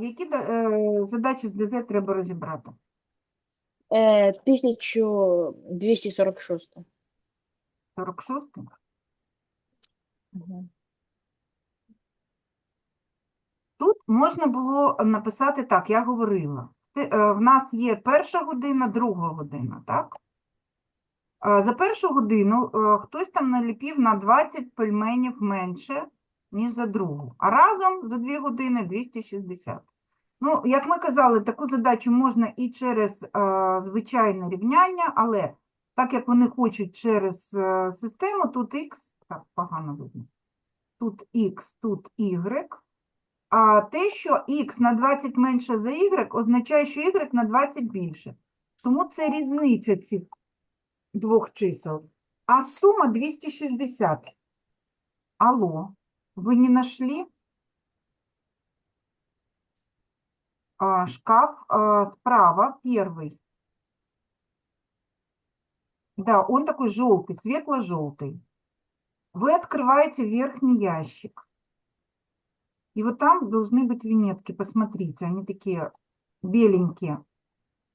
Які е, задачі з ДЗ треба розібрати? Е, 1246. 46? Угу. Тут можна було написати так, я говорила. Е, В нас є перша година, друга година, так? Е, За першу годину хтось там наліпів на 20 пельменів менше, ніж за другу. А разом за 2 години 260. Ну, як ми казали, таку задачу можна і через е, звичайне рівняння, але так як вони хочуть через е, систему, тут х, так, погано видно, тут х, тут y, а те, що х на 20 менше за y, означає, що y на 20 більше. Тому це різниця цих двох чисел. А сума 260. Алло, ви не нашли? А, шкаф а, справа, первый. Да, он такой желтый, светло-желтый. Вы открываете верхний ящик. И вот там должны быть винетки, посмотрите, они такие беленькие,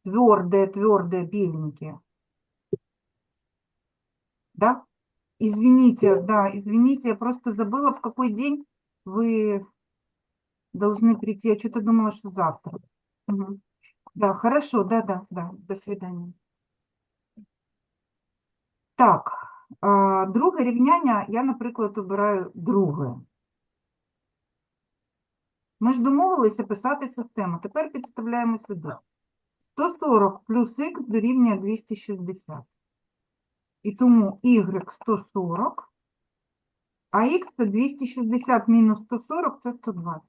твердые, твердые, беленькие. Да? Извините, да, извините, я просто забыла, в какой день вы должны прийти. Я что-то думала, что завтра. Мгм. Да, хорошо, да, да, да, до свидания. Так, а, друге рівняння, я, наприклад, обираю друге. Ми ж домовилися писати систему. Тепер підставляємо сюди. 140 плюс х дорівнює 260. І тому y 140, а х це 260 мінус 140 це 120.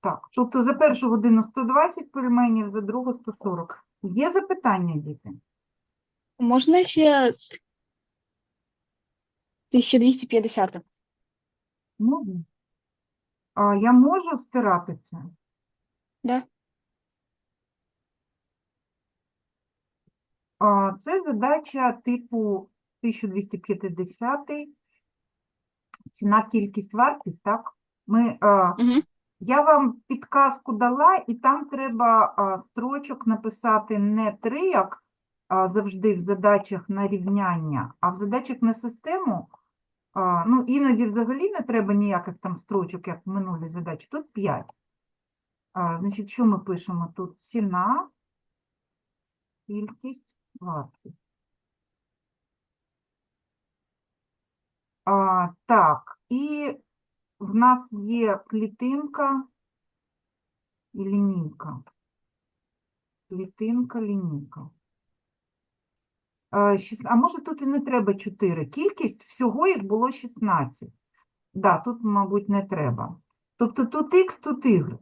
Так, тобто за першу годину 120 пельменів, за другу 140. Є запитання, діти? Можна ще 1250? Можна? А я можу стирати це? Да. Це задача типу 1250, ціна, кількість, вартість, так? Ми, Угу. я вам підказку дала, і там треба строчок написати не три, як завжди в задачах на рівняння, а в задачах на систему. Ну, іноді взагалі не треба ніяких там строчок, як в минулій задачі. Тут 5. Значить, що ми пишемо тут? Ціна, кількість, вартість. А, так, і в нас є клітинка і лінійка. Клітинка, лінійка. А, може тут і не треба 4. Кількість всього їх було 16. Да, тут, мабуть, не треба. Тобто тут х, тут y.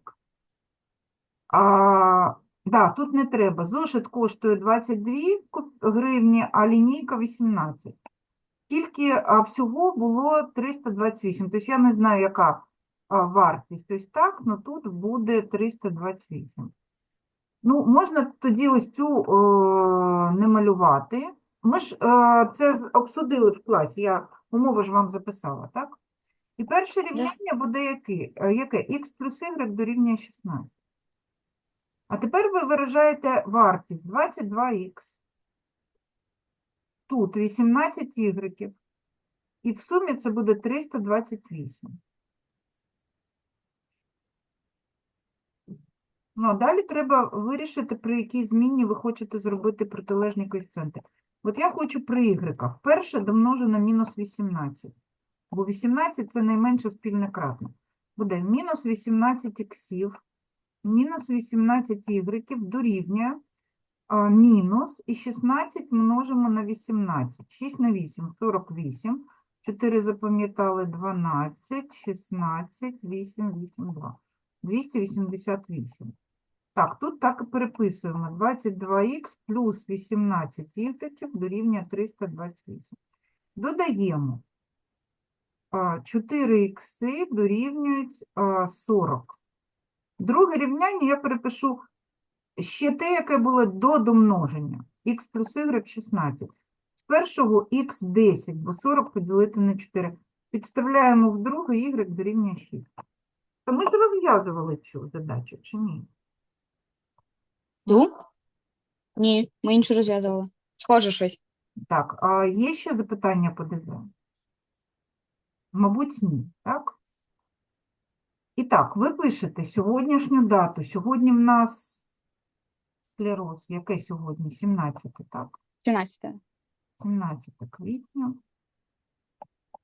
да, тут не треба. Зошит коштує 22 гривні, а лінійка 18. Тільки а, всього було 328. Тобто я не знаю, яка а, вартість. Тобто так, ну тут буде 328. Ну, можна тоді ось цю е, не малювати. Ми ж е, це обсудили в класі, я умови ж вам записала, так? І перше рівняння буде яке? Е, яке? х плюс y дорівнює 16. А тепер ви виражаєте вартість 22х. Тут 18 ігреків. І в сумі це буде 328. Ну, а далі треба вирішити, при якій зміні ви хочете зробити протилежні коефіцієнти. От я хочу при ігреках. Перше домножу на мінус 18. Бо 18 – це найменше спільне кратне. Буде мінус 18 іксів, мінус 18 ігреків дорівнює мінус і 16 множимо на 18. 6 на 8 – 48. 4 запам'ятали 12, 16, 8, 8, 2. 288. Так, тут так і переписуємо. 22х плюс 18 ігреків дорівнює 328. Додаємо. 4 ікси дорівнюють а, 40. Друге рівняння я перепишу ще те, яке було до домноження. х плюс y 16. З першого х 10, бо 40 поділити на 4. Підставляємо в друге y дорівнює 6. То ми ж розв'язували цю задачу, чи ні? Ту? Ні, ми іншу розв'язували. Схоже щось. Так, а є ще запитання по ДЗ? Мабуть, ні, так? І так, ви пишете сьогоднішню дату. Сьогодні в нас склероз. Яке сьогодні? 17, так? 13. 17 квітня.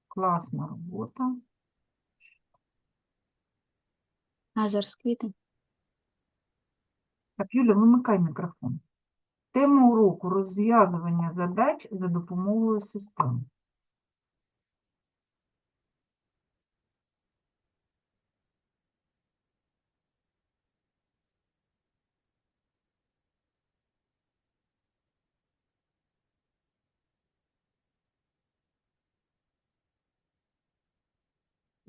Класна робота. А, зараз квітень. Так, Юля, вимикай мікрофон. Тема уроку розв'язування задач за допомогою систем.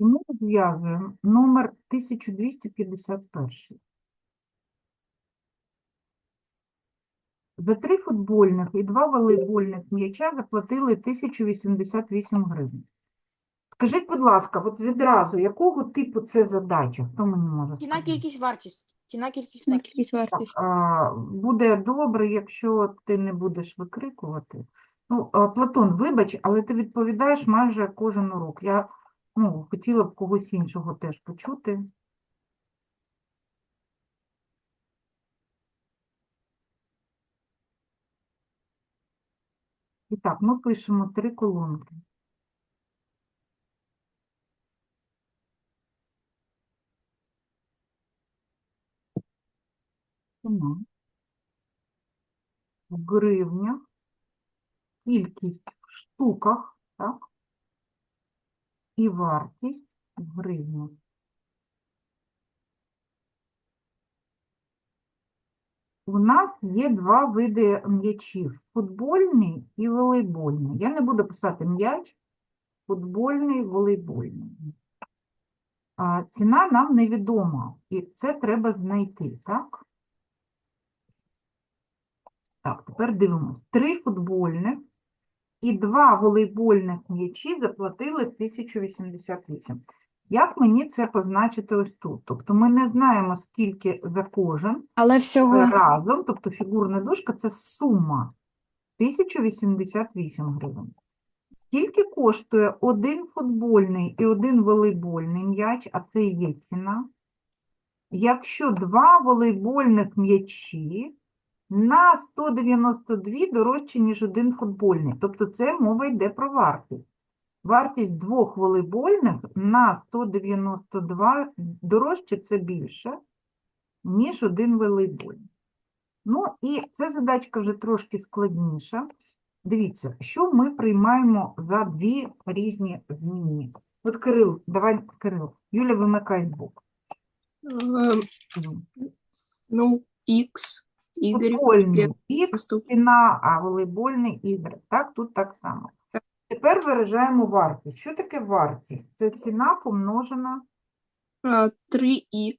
І ми розв'язуємо номер 1251. За три футбольних і два волейбольних м'яча заплатили 1088 гривень. Скажіть, будь ласка, от відразу, якого типу це задача? Хто мені може Ціна, сказати? кількість, вартість. Ціна, кількість, На кількість Так, вартість. а, буде добре, якщо ти не будеш викрикувати. Ну, а, Платон, вибач, але ти відповідаєш майже кожен урок. Я ну, хотіла б когось іншого теж почути. І так, ми пишемо три колонки. В гривнях, кількість в штуках, так? І вартість в гривнях. У нас є два види м'ячів: футбольний і волейбольний. Я не буду писати м'яч, футбольний, волейбольний. А ціна нам невідома, і це треба знайти, так? Так, тепер дивимось. Три футбольних і два волейбольних м'ячі заплатили 1088. Як мені це позначити ось тут? Тобто ми не знаємо, скільки за кожен Але всього разом, тобто фігурна дужка, це сума 1088 гривень. Скільки коштує один футбольний і один волейбольний м'яч, а це є ціна? Якщо два волейбольних м'ячі на 192 дорожче, ніж один футбольний. Тобто це мова йде про вартість. Вартість двох волейбольних на 192 дорожче це більше, ніж один волейбольний. Ну і ця задачка вже трошки складніша. Дивіться, що ми приймаємо за дві різні змінні. От Кирил, давай, Кирил. Юля, вимикай звук. Ем, Ну, X, Y, Футбольний Х, ціна, а волейбольний Y. Так, тут так само. Тепер виражаємо вартість. Що таке вартість? Це ціна помножена. 3X,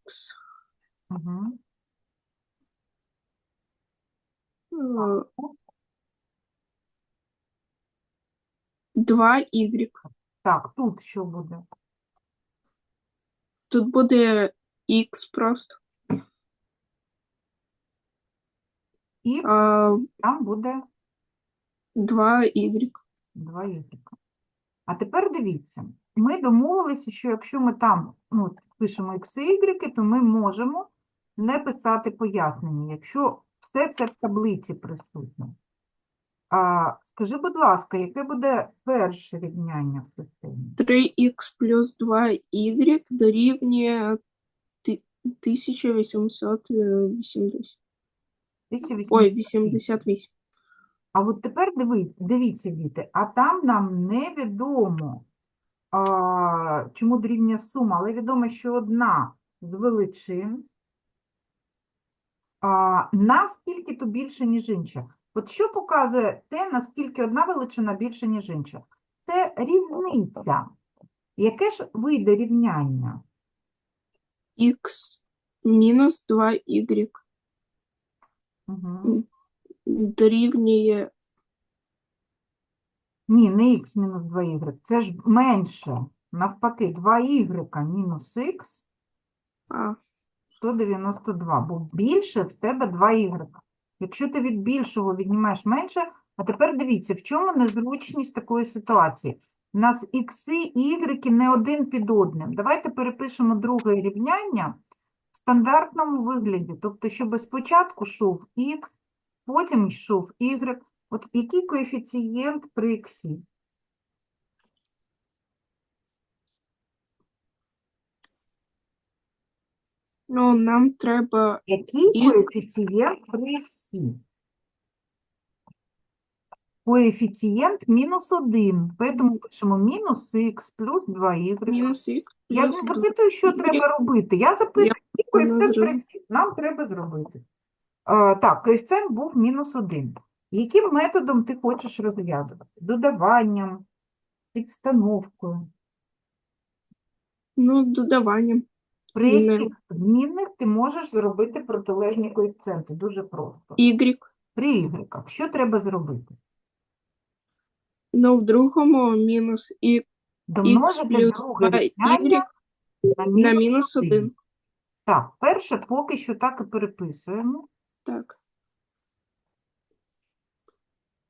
Угу. е, 2Y. Так, тут що буде? Тут буде X просто. І А, там буде 2Y. 2 ігрека. А тепер дивіться, ми домовилися, що якщо ми там ну, пишемо x і y, то ми можемо не писати пояснення, якщо все це в таблиці присутнє. А, скажи, будь ласка, яке буде перше рівняння в системі? 3X плюс 2Y дорівнює ти- 1880. Ой, 88. А от тепер дивіться, дивіться, діти, а там нам невідомо, а, чому дорівнює сума, але відомо, що одна з величин а, наскільки то більше, ніж інша. От що показує те, наскільки одна величина більше, ніж інша? Це різниця. Яке ж вийде рівняння? X мінус 2Y Угу. дорівнює Ні, не х мінус 2y. Це ж менше. Навпаки, 2y мінус х А, 192, бо більше в тебе 2 ігрека. Якщо ти від більшого віднімаєш менше, а тепер дивіться, в чому незручність такої ситуації. У нас ікси і ігреки не один під одним. Давайте перепишемо друге рівняння стандартному вигляді. Тобто, щоб спочатку йшов х, потім йшов y. От який коефіцієнт при X? ну, нам треба Який коефіцієнт при іксі? Коефіцієнт мінус 1, тому пишемо мінус х плюс 2y. мінус х Я плюс не 2. запитую, що треба робити. Я запитую, який коефіцієнт зрозуміла. нам треба зробити. А, так, коефіцієнт був мінус 1. Яким методом ти хочеш розв'язувати? Додаванням, підстановкою. Ну, додаванням. При Змінною. яких змінних ти можеш зробити протилежні коефіцієнти. Дуже просто. Y. При ігреках. Що треба зробити? Ну, в другому мінус х Домножити плюс друге 2y рівняння на на мінус мінус 1. 1. Так, перше поки що так і переписуємо. Так.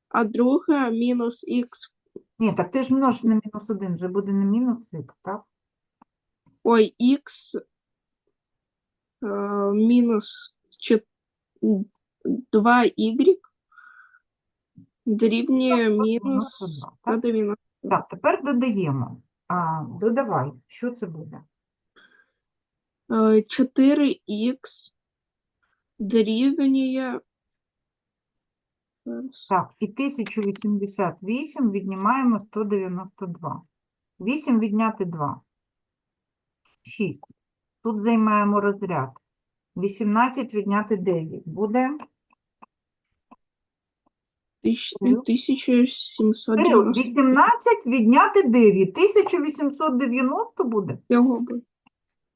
А друге мінус х. Ні, так ти ж множиш на мінус 1, вже буде не мінус х, так? Ой, х е, мінус 2y дорівнює мінус 192, так? 190. Так, тепер додаємо. А, додавай, що це буде? Е, 4х дорівнює. Так, і 1088 віднімаємо 192. 8 відняти 2. 6. Тут займаємо розряд. 18 відняти 9. Буде Кирил? 1790 18 відняти 9. 1890 буде? цього буде.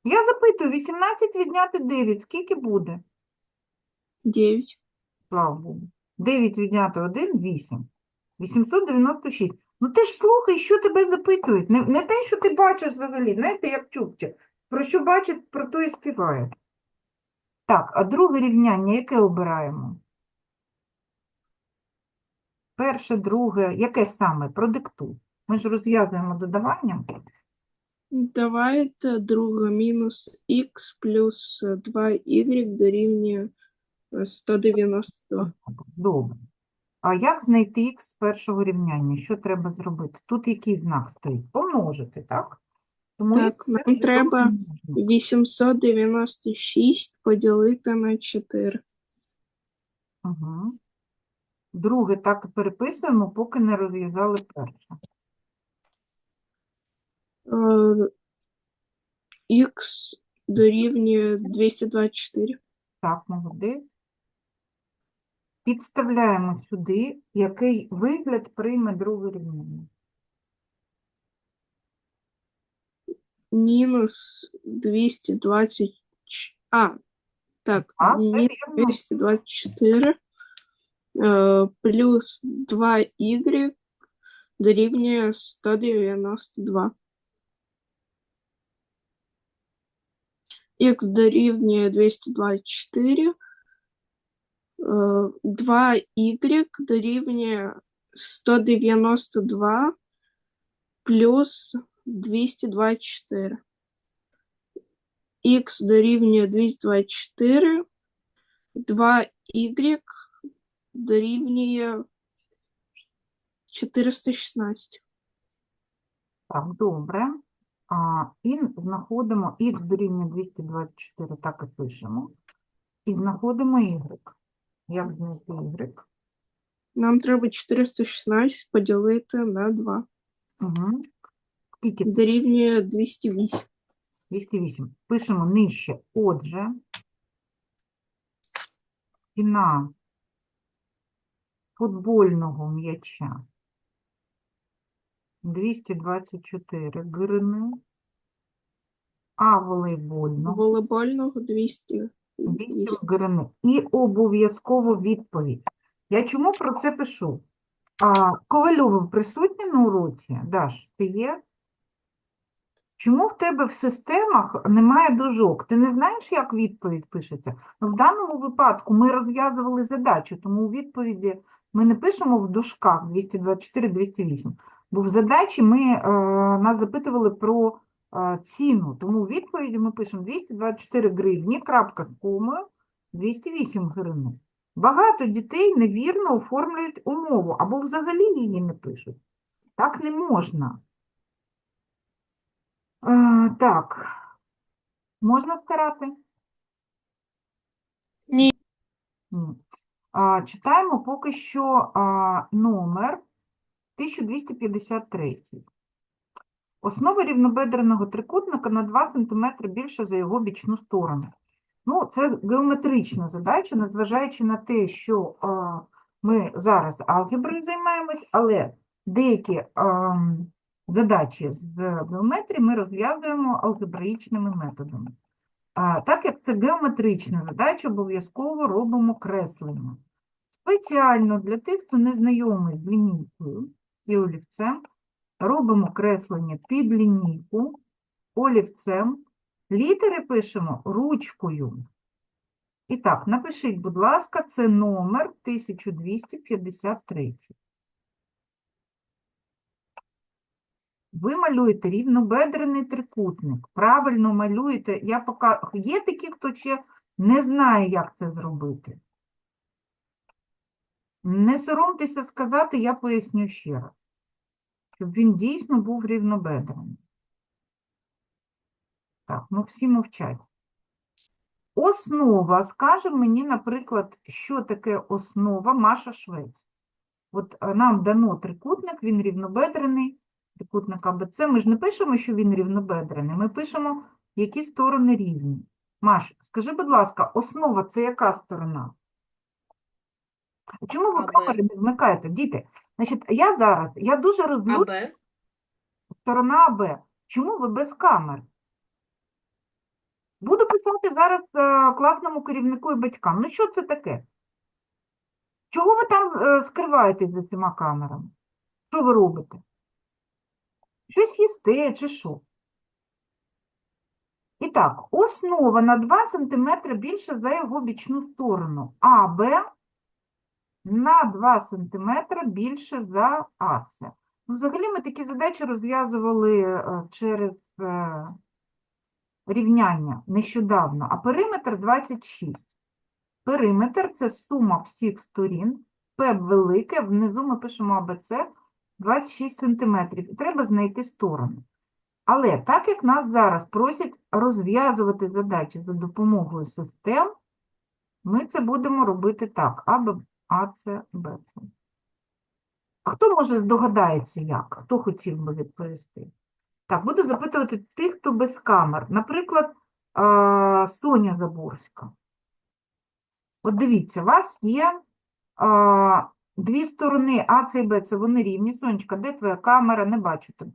Я запитую, 18 відняти 9, скільки буде? 9. Слава Богу. 9 відняти 1 – 8. 896. Ну ти ж слухай, що тебе запитують. Не, не те, що ти бачиш взагалі, знаєте, як чукче. Про що бачить, про то і співає. Так, а друге рівняння, яке обираємо? Перше, друге, яке саме? Продиктуй. Ми ж розв'язуємо додаванням. Давайте друге мінус х плюс 2y дорівнює е, 192. Добре. А як знайти х з першого рівняння? Що треба зробити? Тут який знак стоїть? Помножити, так? Тому Так, нам треба множник. 896 поділити на 4. Угу. Друге так і переписуємо, поки не розв'язали перше. Х дорівнює 224. Так, молодець. Підставляємо сюди, який вигляд прийме друге рівняння. Мінус 220. А, так, А, це мінус вірно. 224 е, плюс 2y дорівнює 192. Х дорівнює 224. е, 2y дорівнює 192 плюс 224. Х дорівнює 224, 2y дорівнює 416. Так, добре. А, і знаходимо х дорівнює 224, так і пишемо. І знаходимо y. Як знайти y? Нам треба 416 поділити на 2. Угу. Скільки це? Дорівнює 208. 208. Пишемо нижче. Отже, ціна футбольного м'яча 224 гривни, а волейбольного Волейбольного 8 208. гривни. І обов'язково відповідь. Я чому про це пишу? А, Ковальов присутній на уроці? Даш, ти є? Чому в тебе в системах немає дужок? Ти не знаєш, як відповідь пишеться? Ну, в даному випадку ми розв'язували задачу, тому у відповіді ми не пишемо в дужках 224, 208, бо в задачі ми, е, нас запитували про е, ціну, тому у відповіді ми пишемо 224 гривні, крапка з комою, 208 гривень. Багато дітей невірно оформлюють умову або взагалі її не пишуть. Так не можна. Е, так, можна старати? Ні. Ні. Читаємо поки що номер 1253. Основа рівнобедреного трикутника на 2 см більше за його бічну сторону. Ну, це геометрична задача, незважаючи на те, що ми зараз алгеброю займаємось, але деякі задачі з геометрії ми розв'язуємо алгебраїчними методами. Так як це геометрична задача, обов'язково робимо креслення. Спеціально для тих, хто не знайомий з лінійкою і олівцем, робимо креслення під лінійку, олівцем, літери пишемо ручкою. І так, напишіть, будь ласка, це номер 1253. Ви малюєте рівнобедрений трикутник. Правильно малюєте. Я пока... Є такі, хто ще не знає, як це зробити. Не соромтеся сказати, я поясню ще раз. Щоб він дійсно був рівнобедрений. Так, ну всі мовчать. Основа. Скаже мені, наприклад, що таке основа Маша Швець. От е, нам дано трикутник, він рівнобедрений, трикутник АБЦ. Ми ж не пишемо, що він рівнобедрений, ми пишемо, які сторони рівні. Маш, скажи, будь ласка, основа це яка сторона? Чому ви камери не вмикаєте? Діти, значить, я зараз, я дуже АБ. сторона АБ. Чому ви без камер? Буду писати зараз е, класному керівнику і батькам. Ну що це таке? Чого ви там е, скриваєтесь за цими камерами? Що ви робите? Щось їсте чи що? І так, основа на 2 см більше за його бічну сторону. АБ на 2 см більше за АЦ. Ну, взагалі ми такі задачі розв'язували е, через е, рівняння нещодавно, а периметр 26. Периметр – це сума всіх сторін, П велике, внизу ми пишемо АБЦ 26 см. І треба знайти сторони. Але так як нас зараз просять розв'язувати задачі за допомогою систем, ми це будемо робити так. АБ, АЦ, БЦ. А хто може здогадається як? Хто хотів би відповісти? Так, буду запитувати тих, хто без камер. Наприклад, Соня Заборська. От дивіться, у вас є дві сторони А, С і Б, це вони рівні. Сонечка, де твоя камера? Не бачу тебе.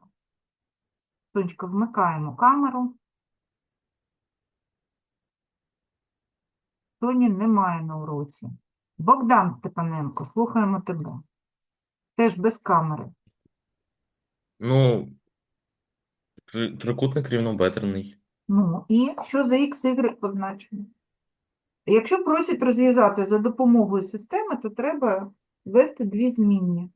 Сонечка, вмикаємо камеру. Соні немає на уроці. Богдан Степаненко, слухаємо тебе. Теж без камери. Ну, три- трикутник рівнобедрений. Ну, і що за X, Y позначено? Якщо просять розв'язати за допомогою системи, то треба ввести дві змінні.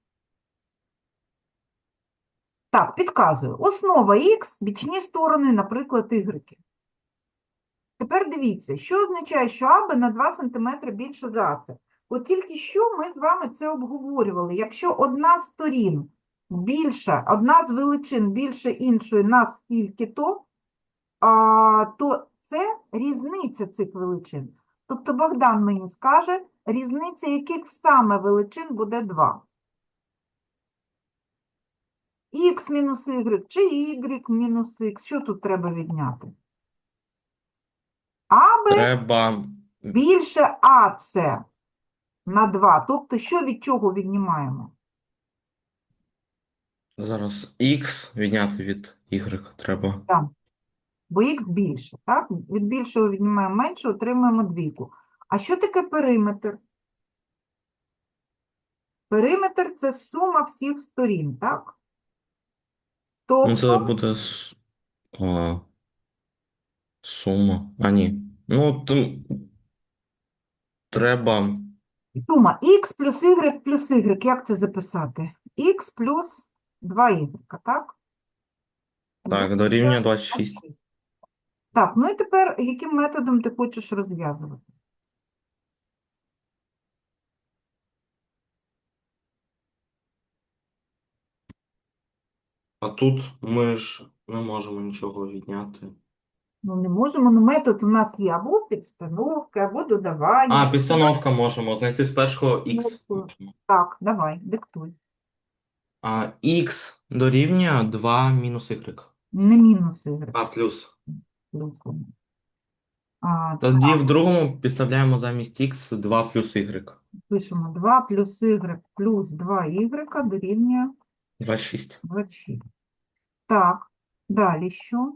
Так, підказую. Основа X, бічні сторони, наприклад, Y. Тепер дивіться, що означає, що АБ на 2 см більше за АЦ. От тільки що ми з вами це обговорювали. Якщо одна з сторін більша, одна з величин більше іншої на скільки-то, а, то це різниця цих величин. Тобто Богдан мені скаже, різниця яких саме величин буде 2. Х мінус y чи y мінус х. Що тут треба відняти? АБ Треба більше АЦ на 2. Тобто, що від чого віднімаємо? зараз X відняти від Y треба. Так. Бо х більше, так? Від більшого віднімаємо менше, отримуємо двійку. А що таке периметр? Периметр – це сума всіх сторін, так? Ну, це Тобто, буде с- А, сума. А, ні. Ну, то треба. Сума x плюс y плюс y. Як це записати? x плюс 2y, так? Так, дорівнює 26. Так, ну і тепер яким методом ти хочеш розв'язувати? А тут ми ж не можемо нічого відняти. Ну, не можемо, ну метод у нас є або підстановки, або додавання. А, підстановка можемо знайти з першого х. Так, давай, диктуй. А х дорівнює 2 мінус y. Не мінус y. А, плюс. плюс. А, Тоді в другому підставляємо замість х 2 плюс y. пишемо 2 плюс y плюс 2y дорівнює 26. 26. Так, далі що?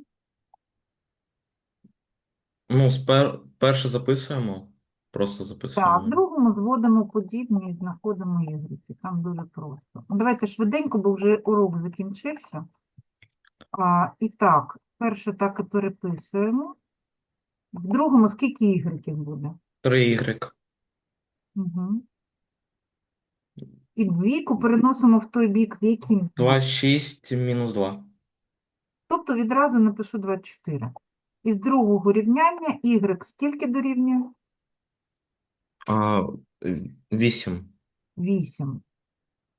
Ну, спер... перше записуємо. Просто Так, записуємо. в другому зводимо подібні і знаходимо ігрики. Там дуже просто. Ну, Давайте швиденько, бо вже урок закінчився. А, і так, перше так і переписуємо. В другому скільки ігриків буде? 3y. Угу. І двійку переносимо в той бік, в яким знак? 26 мінус 2. Тобто відразу напишу 24. Із другого рівняння y скільки дорівнює? А, 8. 8.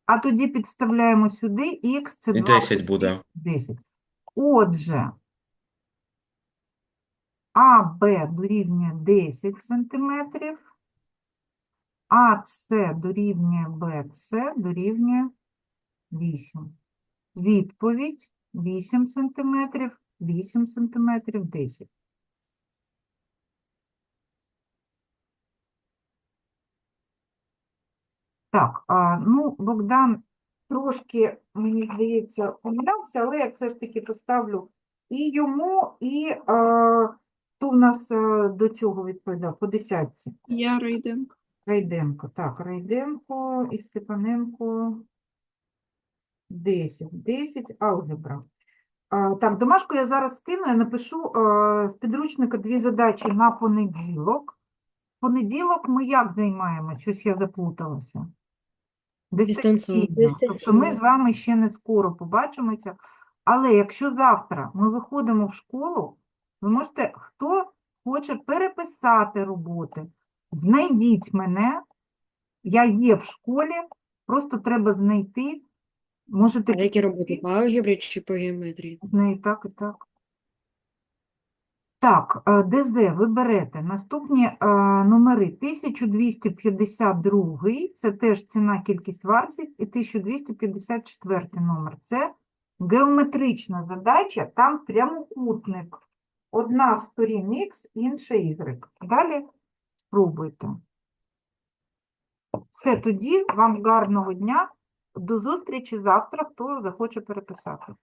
А тоді підставляємо сюди х це І 2 10 буде. 10. Отже, АБ дорівнює 10 см, АС дорівнює БС дорівнює 8. Відповідь 8 см, 8 см, 10. Так, а, ну, Богдан трошки, мені здається, помилявся, але я все ж таки поставлю і йому, і хто в нас до цього відповідав? По десятці. Я Рейденко. Райденко. Так, Райденко і Степаненко 10. 10 алгебра. Так, домашку я зараз скину, я напишу з підручника дві задачі на понеділок. Понеділок ми як займаємо? Щось я заплуталася. Дистанційно. Тобто ми з вами ще не скоро побачимося. Але якщо завтра ми виходимо в школу, ви можете, хто хоче переписати роботи, знайдіть мене, я є в школі, просто треба знайти, можете А які роботи? По алгебрі чи по геометрії? Ну, і так, і так. Так, е, ДЗ ви берете наступні е, номери 1252, це теж ціна, кількість, вартість, і 1254 номер. Це геометрична задача, там прямокутник. Одна з сторін Х, інша Y. Далі спробуйте. Все, тоді вам гарного дня. До зустрічі завтра, хто захоче переписати.